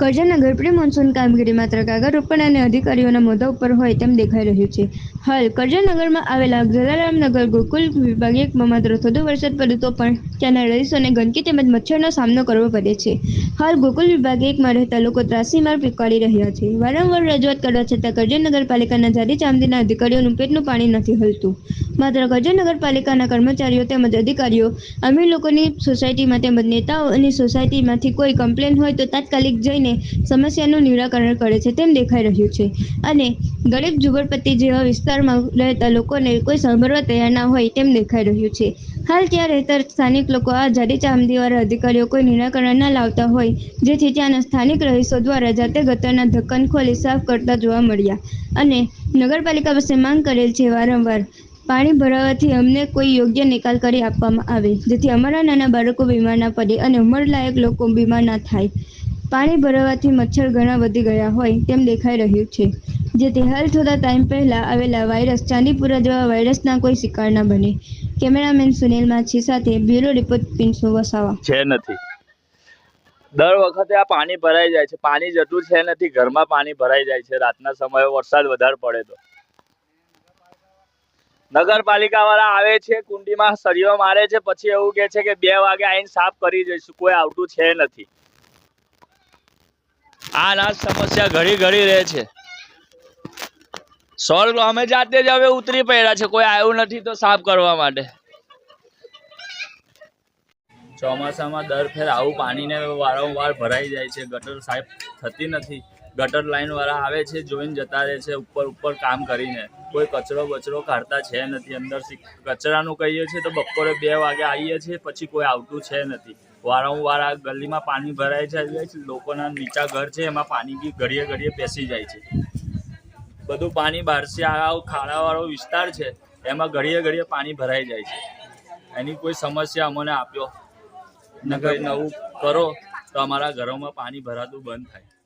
કરજણનગર pre monsoon કામગીરી માત્ર કાગળ ઉપર અને અધિકારીઓના મોદા ઉપર હોય તેમ દેખાઈ રહ્યું છે. હાલ કરજણનગરમાં આવેલા જલારામનગર ગોકુલ વિભાગીયમાં માત્ર થોડો વરસાદ પડતો પણ ત્યાંના રહીશોને ગંદકી તેમજ મચ્છરનો સામનો કરવો પડે છે. હાલ ગોકુલ વિભાગીયમાં રહેતા લોકો ત્રાસીમાર પીકાળી રહ્યા છે. વારંવાર રજૂઆત કરવા છતાં કરજણ નગરપાલિકાના જારી ચામડીના અધિકારીઓનું પેટનું પાણી નથી હલતું. માત્ર કરજણ નગરપાલિકાના કર્મચારીઓ તેમજ અધિકારીઓ અમીર લોકોની સોસાયટીમાં તેમજ નેતાઓની સોસાયટીમાંથી કોઈ કમ્પ્લેન હોય તો તાત્કાલિક જઈને સમસ્યાનું નિરાકરણ કરે છે તેમ દેખાઈ રહ્યું છે. અને ગરીબ ઝુંપડપટ્ટી જેવા વિસ્તારમાં રહેતા લોકોને કોઈ સાંભળવા તૈયાર ના હોય તેમ દેખાઈ રહ્યું છે. હાલ ત્યાં રહેતા સ્થાનિક લોકો આ જાડી ચામદીવાળા અધિકારીઓ કોઈ નિરાકરણ ના લાવતા હોય, જેથી ત્યાંના સ્થાનિક રહીશો દ્વારા જાતે ગતરના ઢક્કન ખોલી સાફ કરતા જોવા મળ્યા. અને નગરપાલિકા પાસે માંગ કરેલ છે વારંવાર પાણી ભરાવાથી અમને કોઈ યોગ્ય નિકાલ કરી આપવામાં આવે. જેથી અમારા નાના બાળકો બીમાર ના પડે અને ઉંમરલાયક લોકો બીમાર ના થાય. પાણી ભરાવાથી મચ્છર ઘણા વધી ગયા હોય તેમ દેખાઈ રહ્યું છે. જેથી હાલ થોડા ટાઈમ પહેલા આવેલા વાયરસ ચાંદીપુરા જેવા વાયરસના કોઈ શિકાર ના બને. કેમેરામેન સુનિલ માછી સાથે બ્યુરો રિપોર્ટ પિન્સો વસાવા. છે નથી. દર વખતે આ પાણી ભરાઈ જાય છે. પાણી જતું છે નથી, ઘરમાં પાણી ભરાઈ જાય છે. રાતના સમયે વરસાદ વધારે પડે તો. નગરપાલિકા વાળા આવે છે, કુંડીમાં સરિયો મારે છે, પછી એવું કે છે કે બે વાગે આવીને સાફ કરી જઈશું, કોઈ આવતું છે નથી. આ ના સમસ્યા ઘડી ઘડી રહે છે. સોલ્વ અમે જાતે જ હવે ઉતરી પડ્યા છે, કોઈ આવ્યું નથી તો સાફ કરવા માટે. ચોમાસામાં દર ફેર આવું પાણીને વારંવાર ભરાઈ જાય છે, ગટર સાફ થતી નથી. ગટર લાઇનવાળા આવે છે, જોઈને જતા રહે છે, ઉપર ઉપર કામ કરીને. કોઈ કચરો બચરો કાઢતા છે નથી, અંદર કચરાનું કહીએ છીએ તો બપોરે બે વાગે આવીએ છીએ, પછી કોઈ આવતું છે નથી. વારંવાર આ ગલીમાં પાણી ભરાય છે, લોકોના નીચા ઘર છે, એમાં પાણી બી ઘડીએ ઘડીએ બેસી જાય છે. બધું પાણી બહારથી આ ખાડાવાળો વિસ્તાર છે, એમાં ઘડીએ ઘડીએ પાણી ભરાઈ જાય છે. એની કોઈ સમસ્યા અમને આપ્યો. ને કંઈ નવું કરો તો અમારા ઘરોમાં પાણી ભરાતું બંધ થાય.